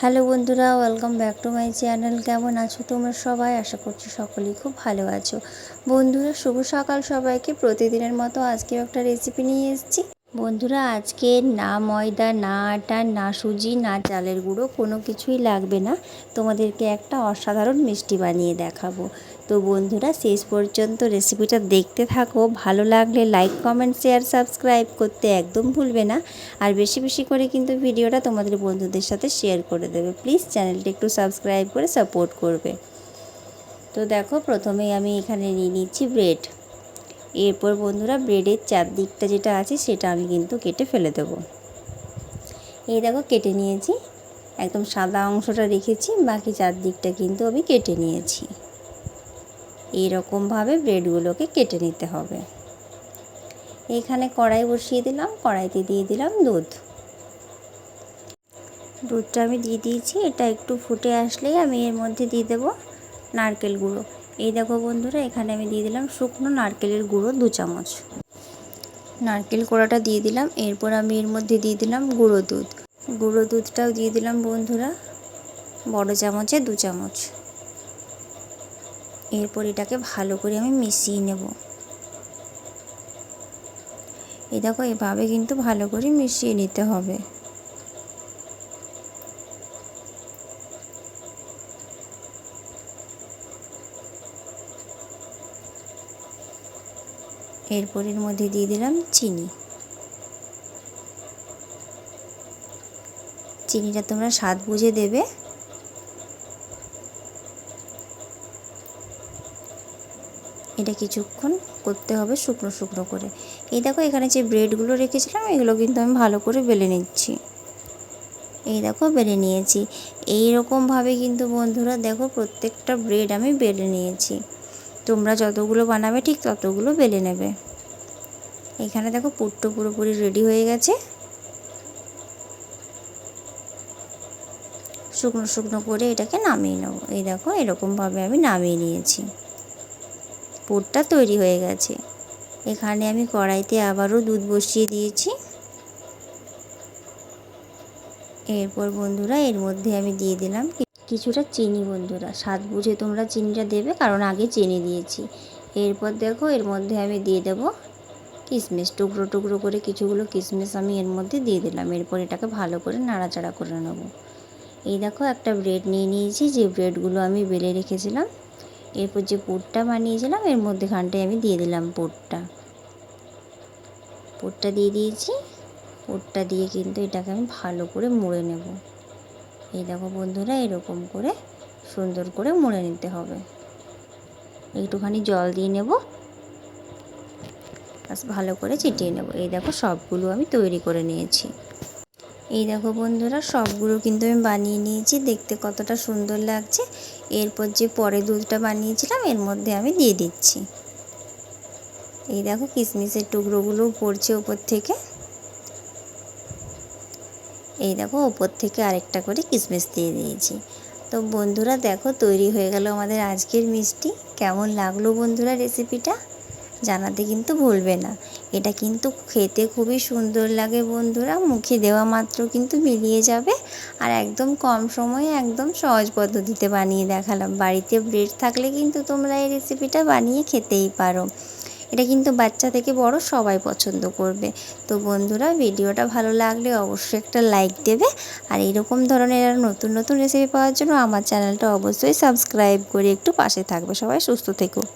Hello বন্ধুরা, welcome back to my channel. কেমন আছো তোমরা সবাই? আশা করছি সকলেই খুব ভালো আছো। বন্ধুরা, শুভ সকাল সবাইকে। প্রতিদিনের মতো আজকেও একটা রেসিপি নিয়ে এসেছি। বন্ধুরা, আজকে না ময়দা, না আটা, না সুজি, না চালের গুঁড়ো কোনো কিছুই লাগবে না। তোমাদেরকে একটা অসাধারণ মিষ্টি বানিয়ে দেখাবো। তো বন্ধুরা, শেষ পর্যন্ত রেসিপিটা দেখতে থাকো। ভালো লাগলে লাইক, কমেন্ট, শেয়ার, সাবস্ক্রাইব করতে একদম ভুলবে না। আর বেশি বেশি করে কিন্তু ভিডিওটা তোমাদের বন্ধুদের সাথে শেয়ার করে দেবে। প্লিজ চ্যানেলটা একটু সাবস্ক্রাইব করে সাপোর্ট করবে। তো দেখো, প্রথমেই আমি এখানে নিয়ে নিচ্ছি ব্রেড। এরপর বন্ধুরা ব্রেডের চারদিকটা যেটা আছে সেটা আমি কিন্তু কেটে ফেলে দেব। এই দেখো কেটে নিয়েছি। একদম সাদা অংশটা রেখেছি, বাকি চারদিকটা কিন্তু আমি কেটে নিয়েছি। এইরকমভাবে ব্রেডগুলোকে কেটে নিতে হবে। এখানে কড়াই বসিয়ে দিলাম, কড়াইতে দিয়ে দিলাম দুধ। দুধটা আমি দিয়ে দিয়েছি, এটা একটু ফুটে আসলেই আমি এর মধ্যে দিয়ে দেবো নারকেল গুঁড়ো। এই দেখো বন্ধুরা, এখানে আমি দিয়ে দিলাম শুকনো নারকেলের গুঁড়ো দু চামচ। নারকেল কোড়াটা দিয়ে দিলাম, এরপর আমি এর মধ্যে দিয়ে দিলাম গুঁড়ো দুধ। গুঁড়ো দুধটাও দিয়ে দিলাম বন্ধুরা, বড় চামচে দু চামচ। এরপর এটাকে ভালো করে আমি মিশিয়ে নেব। এই দেখো, এভাবে কিন্তু ভালো করে মিশিয়ে নিতে হবে। এরপর এর মধ্যে দিয়ে দিলাম চিনি। চিনিটা তোমরা স্বাদ বুঝে দেবে। এটা কিছুক্ষণ করতে হবে শুকনো শুকনো করে। এই দেখো এখানে যে ব্রেডগুলো রেখেছিলাম, এগুলো কিন্তু আমি ভালো করে বেলে নিচ্ছি। এই দেখো বেলে নিয়েছি। এই রকমভাবে কিন্তু বন্ধুরা দেখো প্রত্যেকটা ব্রেড আমি বেলে নিয়েছি। তোমরা যতগুলো বানাবে, ঠিক ততগুলো বেলে নেবে। এখানে দেখো পুরটো পুরোপুরি রেডি হয়ে গেছে। শুকনো শুকনো করে এটাকে নামিয়ে নেব। এই দেখো, এরকমভাবে আমি নামিয়ে নিয়েছি। পুরটা তৈরি হয়ে গেছে। এখানে আমি কড়াইতে আবারও দুধ বসিয়ে দিয়েছি। এরপর বন্ধুরা, এর মধ্যে আমি দিয়ে দিলাম কিছুটা চিনি বন্ধুরা। স্বাদ বুঝে তোমরা চিনিটা দেবে, কারণ আগে চিনি দিয়েছি। এরপর দেখো, এর মধ্যে আমি দিয়ে দেব কিশমিশ টুকরো টুকরো করে কিছুগুলো কিশমিশ আমি এর মধ্যে দিয়ে দিলাম। এরপর এটাকে ভালো করে নাড়াচাড়া করে নেব। এই দেখো, একটা ব্রেড নিয়ে নিয়েছি। যে ব্রেডগুলো আমি বেলে রেখেছিলাম, এরপর যে পুরটা বানিয়েছিলাম, এর মধ্যে খানটায় আমি দিয়ে দিলাম পুরটা। পুরটা দিয়ে দিয়েছি। পুরটা দিয়ে কিন্তু এটাকে আমি ভালো করে মুড়ে নেব। এই দেখো বন্ধুরা, এরকম করে সুন্দর করে মুড়ে নিতে হবে। একটুখানি জল দিয়ে নেব। বাস ভালো করে চিটিয়ে নেব। এই দেখো সবগুলো আমি তৈরি করে নিয়েছি। এই দেখো বন্ধুরা, সবগুলো কিন্তু আমি বানিয়ে নিয়েছি। দেখতে কতটা সুন্দর লাগছে। এরপর যে পরে দুধটা বানিয়েছিলাম, এর মধ্যে আমি দিয়ে দিচ্ছি। এই দেখো কিশমিশের টুকরোগুলো পড়ছে ওপর থেকে। এই দেখো, ওপর থেকে আরেকটা করে কিশমিশ দিয়ে দিয়েছি। তো বন্ধুরা, দেখো, তৈরি হয়ে গেল আমাদের আজকের মিষ্টি। কেমন লাগল বন্ধুরা রেসিপিটা? জানাতে কিন্তু ভুলবে না। এটা কিন্তু খেতে খুবই সুন্দর লাগে বন্ধুরা। মুখে দেওয়া মাত্র কিন্তু মিলিয়ে যাবে। আর একদম কম সময়ে একদম সহজ পদ্ধতিতে বানিয়ে দেখালাম। বাড়িতে ব্রেড থাকলে কিন্তু তোমরা এই রেসিপিটা বানিয়ে খেতেই পারো। এটা কিন্তু বাচ্চা থেকে বড় সবাই পছন্দ করবে। তো বন্ধুরা, ভিডিওটা ভালো লাগলে অবশ্যই একটা লাইক দেবে। আর এরকম ধরনের আর নতুন নতুন রেসিপি পাওয়ার জন্য আমার চ্যানেলটা অবশ্যই সাবস্ক্রাইব করে একটু পাশে থাকবে। সবাই সুস্থ থেকো।